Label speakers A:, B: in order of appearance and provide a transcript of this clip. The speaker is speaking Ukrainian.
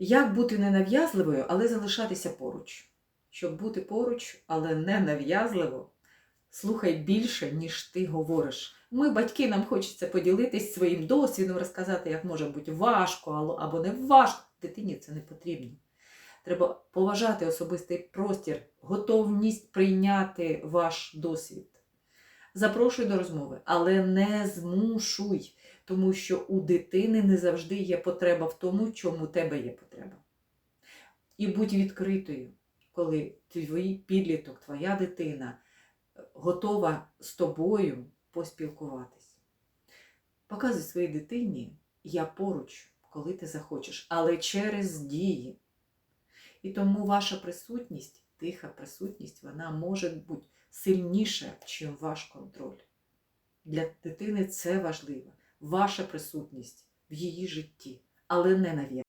A: Як бути ненав'язливою, але залишатися поруч? Щоб бути поруч, але не нав'язливо, слухай більше, ніж ти говориш. Ми, батьки, нам хочеться поділитись своїм досвідом, розказати, як може бути важко або не важко. Дитині це не потрібно. Треба поважати особистий простір, готовність прийняти ваш досвід. Запрошуй до розмови, але не змушуй, тому що у дитини не завжди є потреба в тому, чому у тебе є потреба. І будь відкритою, коли твій підліток, твоя дитина е, готова з тобою поспілкуватись. Показуй своїй дитині, я поруч, коли ти захочеш, але через дії. І тому ваша присутність, тиха присутність, вона може бути сильніша, ніж ваш контроль. Для дитини це важливо. Ваша присутність в її житті, але не нав'язана.